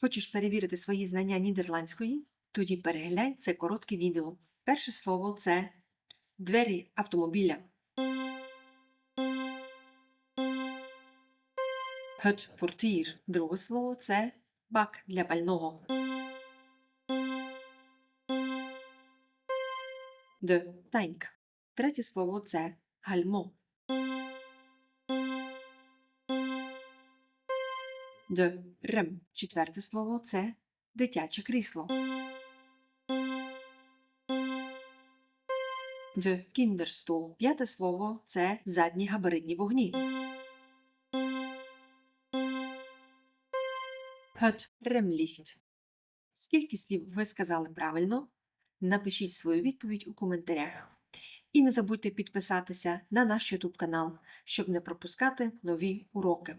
Хочеш перевірити свої знання нідерландської? Тоді переглянь це коротке відео. Перше слово це двері автомобіля. Het portier. Друге слово це бак для пального. De tank. Третє слово це гальмо. De rem. Четверте слово це дитяче крісло. De kinderstoel. П'яте слово це задні габаритні вогні. Het remlicht. Скільки слів ви сказали правильно? Напишіть свою відповідь у коментарях. І не забудьте підписатися на наш YouTube канал, щоб не пропускати нові уроки.